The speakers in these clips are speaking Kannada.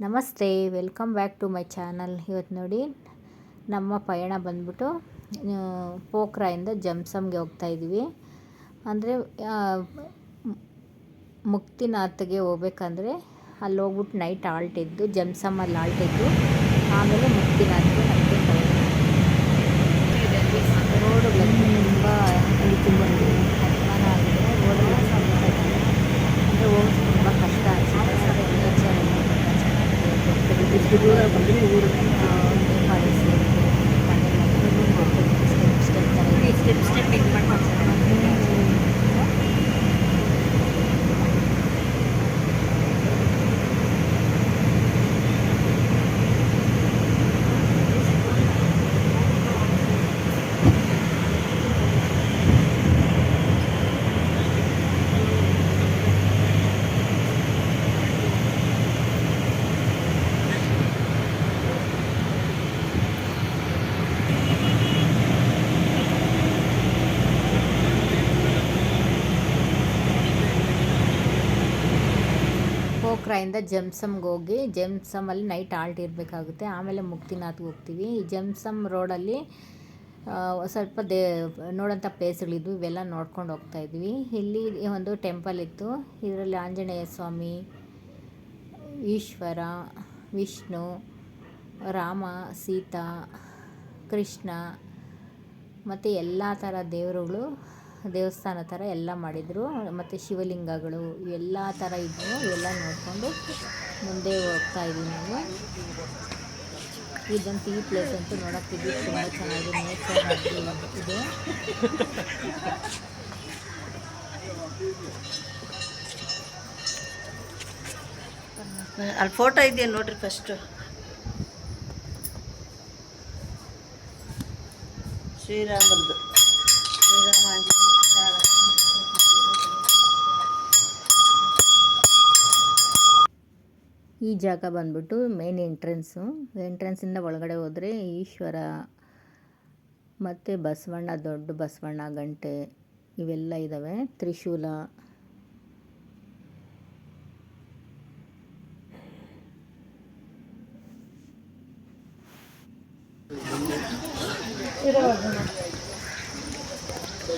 ನಮಸ್ತೆ welcome back to my channel ಇವತ್ತು ನೋಡಿ ನಮ್ಮ ಪಯಣ ಬಂದ್ಬಿಟ್ಟು ಪೋಖ್ರಾಯಿಂದ ಜಮ್ಸಮ್ಗೆ ಹೋಗ್ತಾ ಇದ್ದೀವಿ ಅಂದರೆ ಮುಕ್ತಿನಾಥ್ಗೆ ಹೋಗ್ಬೇಕಂದ್ರೆ ಅಲ್ಲಿ ಹೋಗ್ಬಿಟ್ಟು ನೈಟ್ ಆಲ್ಟ್ ಇದ್ದು ಜಮ್ಸಮಲ್ಲಿ ಆಲ್ಟ್ ಇದ್ದು, ಆಮೇಲೆ ಮುಕ್ತಿನಾಥ್ಗೆ ನಮಗೆ ರೋಡುಗಳು ನೇಪಾಳಿ ಪೋಖ್ರಾಯಿಂದ ಜಮ್ಸಮ್ಗೆ ಹೋಗಿ ಜಮ್ಸಮಲ್ಲಿ ನೈಟ್ ಆಲ್ಟ್ ಇರಬೇಕಾಗುತ್ತೆ. ಆಮೇಲೆ ಮುಕ್ತಿನಾಥ್ಗೆ ಹೋಗ್ತೀವಿ. ಈ ಜಮ್ಸಮ್ ರೋಡಲ್ಲಿ ಸ್ವಲ್ಪ ದೇ, ನೋಡೋಂಥ ಪ್ಲೇಸ್ಗಳಿದ್ವು. ಇವೆಲ್ಲ ನೋಡ್ಕೊಂಡು ಹೋಗ್ತಾ ಇದ್ವಿ. ಇಲ್ಲಿ ಒಂದು ಟೆಂಪಲ್ ಇತ್ತು. ಇದರಲ್ಲಿ ಆಂಜನೇಯ ಸ್ವಾಮಿ, ಈಶ್ವರ, ವಿಷ್ಣು, ರಾಮ, ಸೀತಾ, ಕೃಷ್ಣ, ಮತ್ತು ಎಲ್ಲ ಥರ ದೇವರುಗಳು ದೇವಸ್ಥಾನ ಥರ ಎಲ್ಲ ಮಾಡಿದರು. ಮತ್ತು ಶಿವಲಿಂಗಗಳು ಎಲ್ಲ ಥರ ಇದ್ದವು ಎಲ್ಲ ನೋಡಿಕೊಂಡು ಮುಂದೆ ಹೋಗ್ತಾ ಇದ್ದೀವಿ ನಾವು. ಇದಂತೂ ಈ ಪ್ಲೇಸ್ ಅಂತೂ ನೋಡೋಕ್ಕಿದ್ದು ತುಂಬ ಚೆನ್ನಾಗಿದೆ ನೇಚರ್ ಇದೆ. ಅಲ್ಲಿ ಫೋಟೋ ಇದೆಯಾ ನೋಡ್ರಿ ಫಸ್ಟು ಶ್ರೀರಾಮದ್ದು. ಈ ಜಾಗ ಬಂದ್ಬಿಟ್ಟು ಮೇನ್ ಎಂಟ್ರೆನ್ಸು ಎಂಟ್ರೆನ್ಸಿಂದ ಒಳಗಡೆ ಹೋದರೆ ಈಶ್ವರ ಮತ್ತು ಬಸವಣ್ಣ, ದೊಡ್ಡ ಬಸವಣ್ಣ, ಗಂಟೆ ಇವೆಲ್ಲ ಇದ್ದಾವೆ ತ್ರಿಶೂಲ.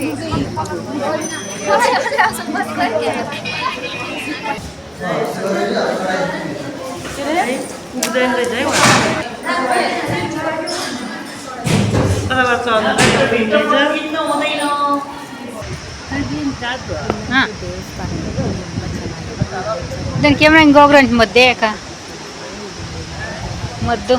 되게 화려하려 정말 그래? 무대인 되지? 따라갔어. 무대인 되지? దానికి ఏమైనా ఇంకొకరండి మధ్య మద్దు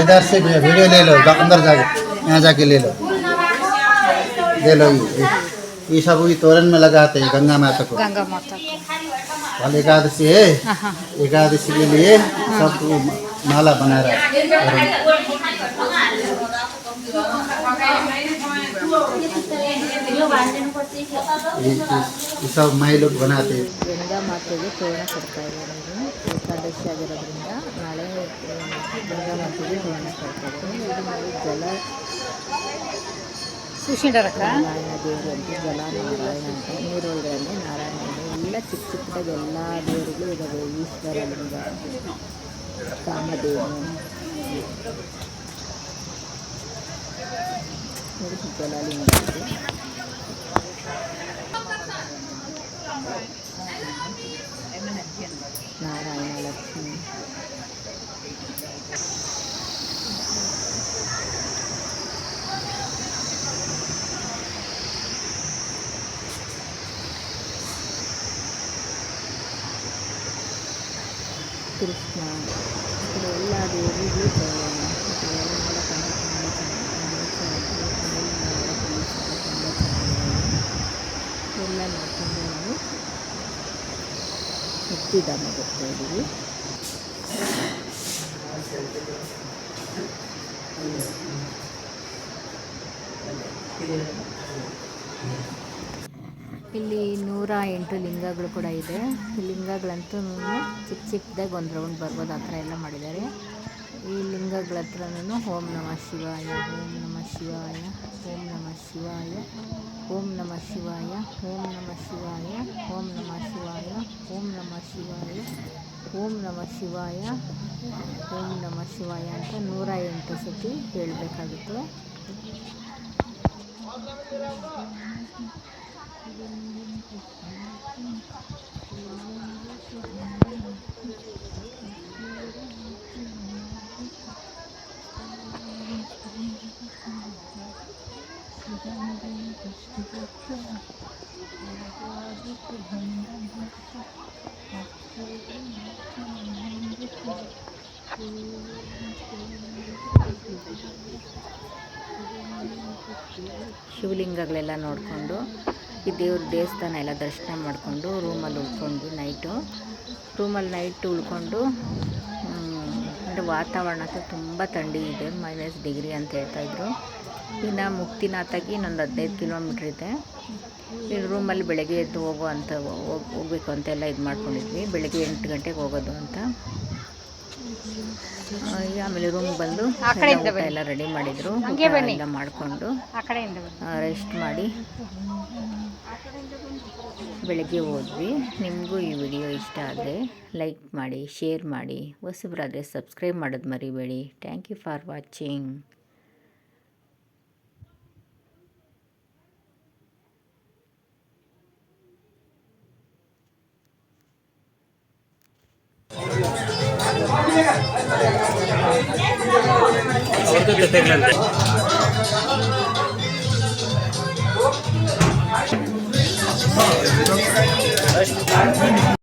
इधर से वीडियो ले लो अंदर जाके यहाँ जाके ले लो ले लो ये सब ये तोरण में लगाते हैं गंगा माता को गंगा माता कल एकादशी है एकादशी के लिए सब माला बना रहा है सब ಮೈ लोग बनाते ಗಂಗಾ ಮಾತೆಗೆ ತೋರಣ ಕೊಡ್ತಾ ಇದ್ದಾರೆ ಅವರು. ಏಕಾದಶಿ ಆಗಿರೋದ್ರಿಂದ ನಾಳೆ ಗಂಗಾ ಮಾತೆಗೆ ತೋರಣ ಕಟ್ತಾರೆ ಇದು ನಾವು ಜಲ ನಾರಾಯಣ ದೇವರು ಅಂತ ಜಲ ನಾರಾಯಣ ಅಂತ. ನೀರೊಳಗಡೆ ಅಂದರೆ ನಾರಾಯಣ ಎಲ್ಲ ಚಿಕ್ಕ ಚಿಕ್ಕದಾಗಿ ಎಲ್ಲ ದೇವರುಗಳು ಇದ್ದಾವೆ ಈಶ್ವರಲಿಂಗ ಕಾಮದೇವರು ಜಲಲಿಂಗ నారాయణ లక్ష్మి కృష్ణ ఇక్కడ వెళ్ళాలి ಮುಕ್ತಿಧಾಮ ಬರ್ತಾ ಇದ್ದೀವಿ ಇಲ್ಲಿ ನೂರ ಎಂಟು ಲಿಂಗಗಳು ಕೂಡ ಇದೆ. ಈ ಲಿಂಗಗಳಂತೂ ಚಿಕ್ಕ ಚಿಕ್ಕದಾಗಿ ಒಂದು ರೌಂಡ್ ಬರ್ಬೋದು, ಆ ಥರ ಎಲ್ಲ ಮಾಡಿದ್ದಾರೆ. ಈ ಲಿಂಗಗಳ ಹತ್ರನೂ ಓಂ ನಮಃ ಶಿವಾಯ, ಓಂ ನಮಃ ಶಿವಾಯ. ஓம் நம சிவாய ஓம் நம சிவாய ஓம் நம சிவாய ஓம் நம சிவாய ஓம் நம சிவாய ಓಂ ನಮಃ ಶಿವಾಯ ಓಂ ನಮಃ ಶಿವಾಯ ಅಂತ ನೂರ ಎಂಟು ಸತಿ ಹೇಳಬೇಕಾಗುತ್ತೆ. ಶಿವಲಿಂಗಗಳೆಲ್ಲ ನೋಡಿಕೊಂಡು ಈ ದೇವ್ರ ದೇವಸ್ಥಾನ ಎಲ್ಲ ದರ್ಶನ ಮಾಡಿಕೊಂಡು ರೂಮಲ್ಲಿ ಉಳ್ಕೊಂಡು ನೈಟು. ರೂಮಲ್ಲಿ ನೈಟ್ ಉಳ್ಕೊಂಡು ಅಂದರೆ ವಾತಾವರಣ ಅಂತ ತುಂಬ ಥಂಡಿ ಇದೆ ಮೈನಸ್ ಡಿಗ್ರಿ ಅಂತ ಹೇಳ್ತಾಯಿದ್ರು ಇನ್ನು ಮುಕ್ತಿನಾಥಾಗಿ ಇನ್ನೊಂದು ಹದಿನೈದು ಕಿಲೋಮೀಟ್ರ್ ಇದೆ. ಇಲ್ಲಿ ರೂಮಲ್ಲಿ ಬೆಳಗ್ಗೆ ಎದ್ದು ಹೋಗೋ ಅಂತ ಹೋಗ್- ಹೋಗ್ಬೇಕು ಅಂತೆಲ್ಲ ಇದು ಮಾಡ್ಕೊಂಡಿದ್ವಿ. ಬೆಳಗ್ಗೆ ಎಂಟು ಗಂಟೆಗೆ ಹೋಗೋದು ಅಂತ. ಆಮೇಲೆ ರೂಮ್ ಬಂದು ಆ ಕಡೆಯಿಂದ ಎಲ್ಲ. ರೆಡಿ ಮಾಡಿದರು. ಎಲ್ಲ ಮಾಡಿಕೊಂಡು ರೆಸ್ಟ್ ಮಾಡಿ ಬೆಳಗ್ಗೆ ಹೋದ್ವಿ. ನಿಮಗೂ ಈ ವಿಡಿಯೋ ಇಷ್ಟ ಆದರೆ ಲೈಕ್ ಮಾಡಿ ಶೇರ್ ಮಾಡಿ. ಹೊಸಬ್ರಾದ್ರೆ ಸಬ್ಸ್ಕ್ರೈಬ್ ಮಾಡೋದು ಮರಿಬೇಡಿ. ಥ್ಯಾಂಕ್ ಯು ಫಾರ್ ವಾಚಿಂಗ್ ಅವ್ರದ್ದು ಜೊತೆಗಳಂತೆ ಅಷ್ಟು